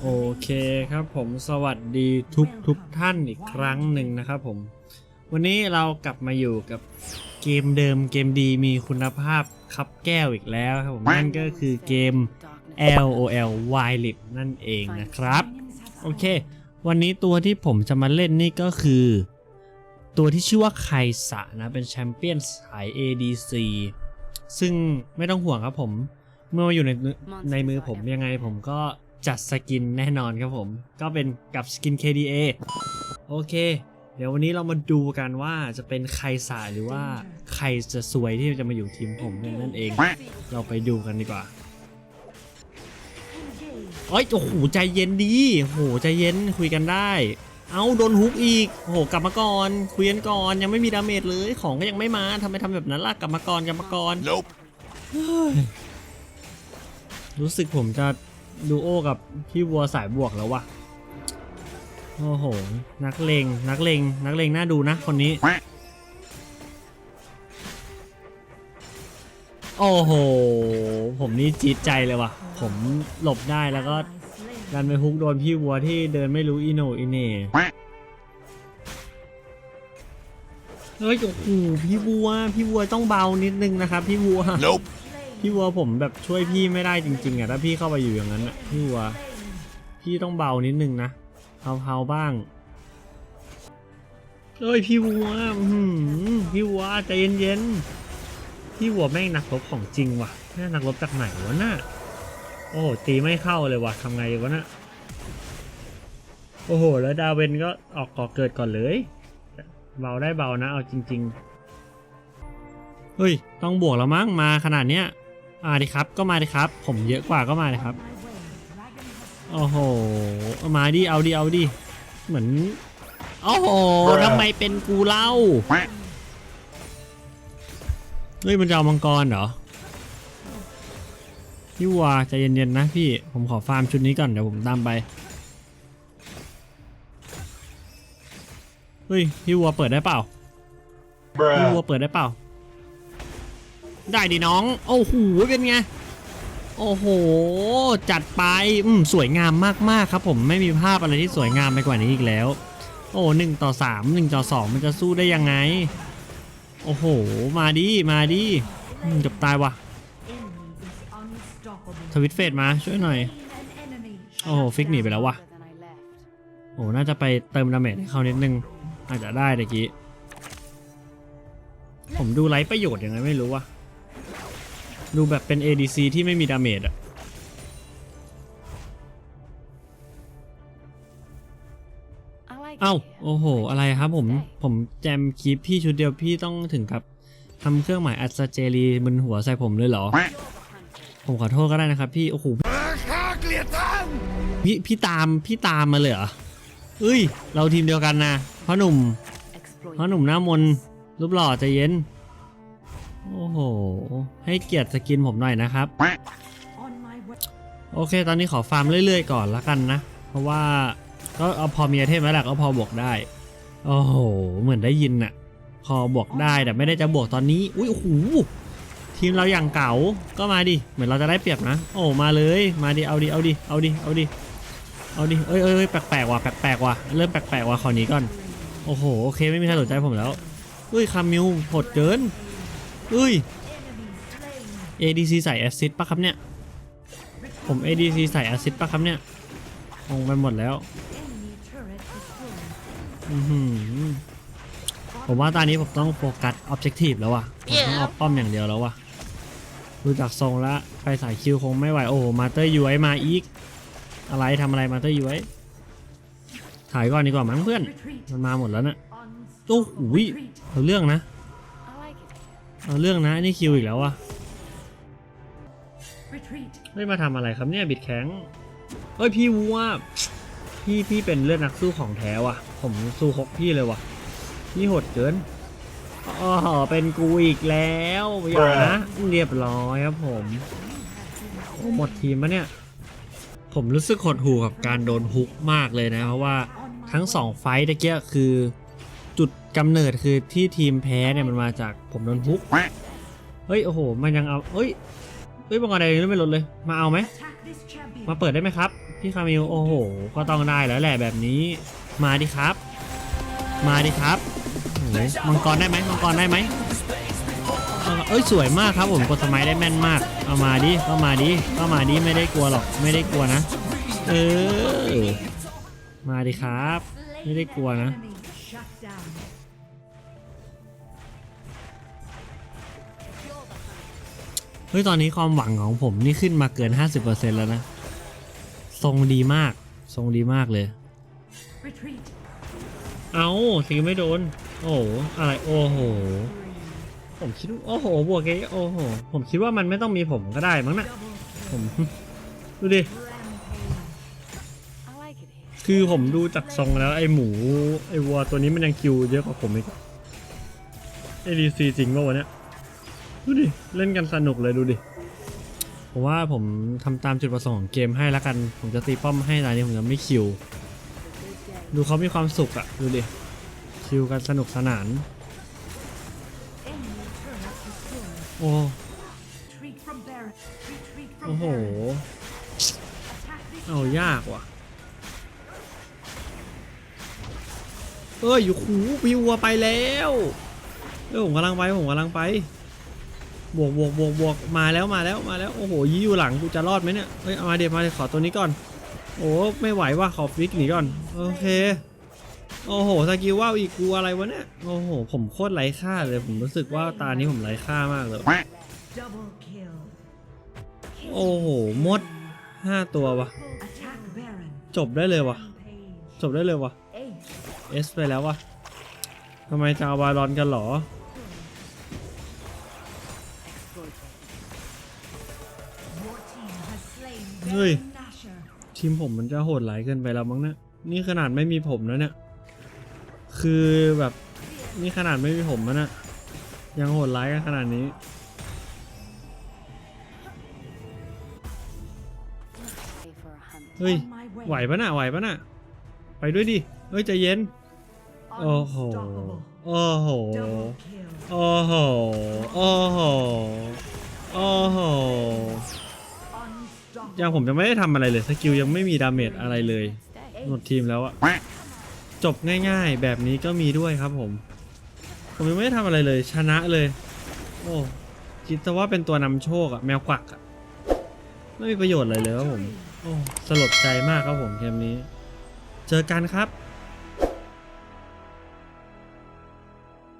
โอเคครับผมสวัสดีทุกทุกท่านอีกครั้งหนึ่งนะครับผม วันนี้เรากลับมาอยู่กับเกมเดิมเกมดีมีคุณภาพคับแก้วอีกแล้วครับผมนั่นก็คือเกม LOL Wild นั่นเองนะครับ โอเค วันนี้ตัวที่ผมจะมาเล่นนี่ก็คือ ตัวที่ชื่อว่าไคสะนะ เป็นแชมเปี้ยนสาย ADC ซึ่งไม่ต้องห่วงครับผม เมื่อมาอยู่ในในมือผมยังไงผมก็จัดสกินแน่นอนครับผม ก็เป็นกับสกิน KDA โอเค เดี๋ยววันนี้เรามาดูกันว่าจะเป็นใครสายหรือว่าใครจะสวยที่จะมาอยู่ทีมผมนั่นเอง เราไปดูกันดีกว่าเอ้ยโอ้โหใจเย็นดีโอ้โหใจเย็นคุยกันได้ เอาโดนฮุกอีกโอ้โหกลับมาก่อนคุยกันก่อนยังไม่มีดาเมจเลยของก็ยังไม่มาทำไมทำแบบนั้นล่ะกลับมาก่อนกลับมาก่อน Nope. รู้สึกผมจะดูโอกับพี่วัวสายบวกแล้ววะโอ้โห นักเลงนักเลงนักเลงน่าดูนะคนนี้ โอ้โห ผมนี่จี๊ดใจเลยว่ะ ผมหลบได้แล้วก็ดันไปฮุกโดนพี่วัวที่เดินไม่รู้อีโหนอีเหน่ เฮ้ยโอ้โหพี่วัว พี่วัวต้องเบานิดนึงนะครับ พี่วัว Nope. พี่วัวผมแบบช่วยพี่ไม่ได้จริงๆอะถ้าพี่เข้าไปอยู่อย่างนั้นอะพี่วัว พี่ต้องเบานิดนึงนะเผาๆบ้างเอ้ยพี่วัวอื้อหือพี่วัวใจเย็นๆพี่วัวแม่งนักรบของจริงว่ะแม่งนักรบจากไหนวะน่ะโอ้โหตีไม่เข้าเลยว่ะทำไงวะน่ะโอ้โห แล้วดาเวนก็ออกก่อเกิดก่อนเลย เบาได้เบานะ เอาจริง ๆ เฮ้ย ต้องบวกแล้วมั้งมาขนาดเนี้ยมาดิครับก็มาดิครับ ผมเยอะกว่าก็มาดิครับ โอ้โหเอามาดิเอาดิเอาดิเหมือนโอ้โหทำไมเป็นกูเล่าเฮ้ยมันจะเอามังกรเหรอพี่วัวใจเย็นๆนะพี่ผมขอฟาร์มชุดนี้ก่อนเดี๋ยวผมตามไป ฮ้ยพี่วัวเปิดได้เปล่าพี่วัวเปิดได้เปล่า ได้ดิน้อง โอ้โหเป็นไง โอ้โห จัดไปอืมสวยงามมากๆครับผมไม่มีภาพอะไรที่สวยงามไปกว่านี้อีกแล้ว โอ้หนึ่งต่อสามหนึ่งต่อสองมันจะสู้ได้ยังไง โอ้โห มาดิมาดิอืมเกับตายว่ะทวิตเฟสมาช่วยหน่อย โอ้โหฟิกหนีไปแล้วว่ะโอ้น่าจะไปเติมดาเมจให้เขานิดนึง อาจจะได้ตะกี้ ผมดูไร้ประโยชน์ยังไงไม่รู้ว่ะดูแบบเป็น ADC ที่ไม่มีดาเมจอะเอ้าโอ้โห อะไรครับผม ผมแจมคลิปพี่ชุดเดียวพี่ต้องถึงกับทำเครื่องหมายอัศเจรีบนหัวใส่ผมเลยเหรอ ผมขอโทษก็ได้นะครับพี่ โอ้โหข้าเกลียดท่านพี่พี่ตามพี่ตามมาเลยเหรอเอ้ย เราทีมเดียวกันนะ พ่อหนุ่มพ่อหนุ่มหน้ามนต์รูปหล่อใจเย็น โอ้โห ให้เกียรติสกินผมหน่อยนะครับ โอเค ตอนนี้ขอฟาร์มเรื่อยๆก่อนละกันนะ เพราะว่าก็เอาพอมีไอเทมแล้วแหละก็พอบวกได้ โอ้โห เหมือนได้ยินน่ะพอบวกได้แต่ไม่ได้จะบวกตอนนี้ อุ้ยโอ้โหทีมเราอย่างเก่าก็มาดิเหมือนเราจะได้เปรียบนะ โอ้มาเลยมาดิเอาดิเอาดิเอาดิเอาดิเอาดิเอ้ยเอ้ยเอ้ยแปลกๆว่ะแปลกๆว่ะเริ่มแปลกๆว่ะขอหนี้ก่อน โอ้โหโอเคไม่มีใครสนใจผมแล้วเอ้ยคามิวโหดเกินเอ้ย ADC ใส่แอซิดปะครับเนี่ย ผม ADC ใส่แอซิดปะครับเนี่ยงงไปหมดแล้วอือหือผมว่าตอนนี้ผมต้องโฟกัสออบเจกตีฟแล้วว่ะผมต้องเอาป้อมอย่างเดียวแล้วว่ะดูจากทรงแล้วไปสายคิวคงไม่ไหว โอ้โหมาเตอร์ยูไอมาอีก อะไรทำอะไรมาเตอร์ยูไอ ถ่ายก่อนดีกว่ามั้งเพื่อน มันมาหมดแล้วนะ่ะโอ้โหยเอาเรื่องนะ เอาเรื่องนะนี่คิวอีกแล้วว่ะไม่มาทำอะไรครับเนี่ยบิดแข็งเอ้ยพี่วัวพี่พี่เป็นเลือดนักสู้ของแท้ว่ะ ผมสู้คกพี่เลยว่ะ พี่โหดเกินอ๋อเป็นกูอีกแล้วอย่านะเรียบร้อยครับผมโอ้หมดทีมมะเนี่ย ผมรู้สึกหดหู่กับการโดนฮุกมากเลยนะ เพราะว่า ทั้งสองไฟต์ตะเกียคือจุดกำเนิดคือที่ทีมแพ้เนี่ยมันมาจากผมโดนฮุก เฮ้ย โอ้โห มันยังเอาเฮ้ย เฮ้ยมังกรแดงยังไม่ลดเลย มาเอาไหม มาเปิดได้ไหมครับ พี่คามิล โอ้โห ก็ต้องได้แล้วแหละแบบนี้ มาดิครับ มาดิครับ มังกรได้ไหมมังกรได้ไหมเออเอ้ยสวยมากครับผมกดสมัยได้แม่นมาก เอามาดิเข้ามาดิเข้ามาดิไม่ได้กลัวหรอกไม่ได้กลัวนะ เออ มาดิครับ ไม่ได้กลัวนะ เฮ้ย ตอนนี้ความหวังของผมนี่ขึ้นมาเกิน 50%แล้วนะ ทรงดีมาก ทรงดีมากเลย Retreat. เอาสิไม่โดน โอ้โห อะไร โอ้โห ผมคิดว่าโอ้โห บวกเกโอ้โห ผมคิดว่ามันไม่ต้องมีผมก็ได้มั้งนะผม ดูดิ คือผมดูจากทรงแล้วไอ้หมูไอ้วัวตัวนี้มันยังคิวเยอะกว่าผมอีกไอ้ดีซีจริงป่าวะเนี่ยดูดิ เล่นกันสนุกเลยดูดิ ผมว่าผมทำตามจุดประสงค์ของเกมให้แล้วกัน ผมจะตีป้อมให้ตอนนี้ผมจะไม่คิว ดูเขามีความสุขอะดูดิ คิวกันสนุกสนาน โอ้โอ้โห เอายากว่ะ เอ้ยอยู่หูวิวัวไปแล้วเอ้ยผมกำลังไปผมกำลังไป บวกบวกบวกบวกมาแล้วมาแล้วมาแล้วโอ้โหยี่อยู่หลังกูจะรอดไหมเนี่ยเฮ้ยเอมาเดี๋ยวมาเดี๋ยวขอตัวนี้ก่อน โอ้ไม่ไหวว่ะขอฟิกหนีก่อนโอเคโอ้โหสกิลว่าวอีกกูอะไรวะเนี่ยโอ้โหผมโคตรไร้ค่าเลยผมรู้สึกว่าตานี้ผมไร้ค่ามากเลยโอ้โหหมดห้าตัววะจบได้เลยวะจบได้เลยวะ เอสไปแล้ววะทำไมจะเอาบาลอนกันหรอ Exploit it. Your team has slain Ui. Baron Nashor. ทีมผมมันจะโหดหลายเกินไปแล้วมั้งเนี่ยนี่ขนาดไม่มีผมแล้วเนี่ย คือแบบนี่ขนาดไม่มีผมมันะยังโหดร้ายกันขนาดนี้เฮ้ยไหวปะน่ะไหวปะน่ะไปด้วยดิเฮ้ยใจเย็น โอ้โห โอ้โห โอ้โห โอ้โห โอ้โห ยังผมจะไม่ได้ทำอะไรเลย สกิลยังไม่มีดาเมจอะไรเลย หมดทีมแล้วอะจบง่ายๆ แบบนี้ก็มีด้วยครับผม ผมยังไม่ได้ทำอะไรเลย ชนะเลย โอ้คิดซะว่าเป็นตัวนำโชคอะแมวกวักอะไม่มีประโยชน์อะไรเลยครับผม โอ้ สลดใจมากครับผมเกมนี้ เจอกันครับ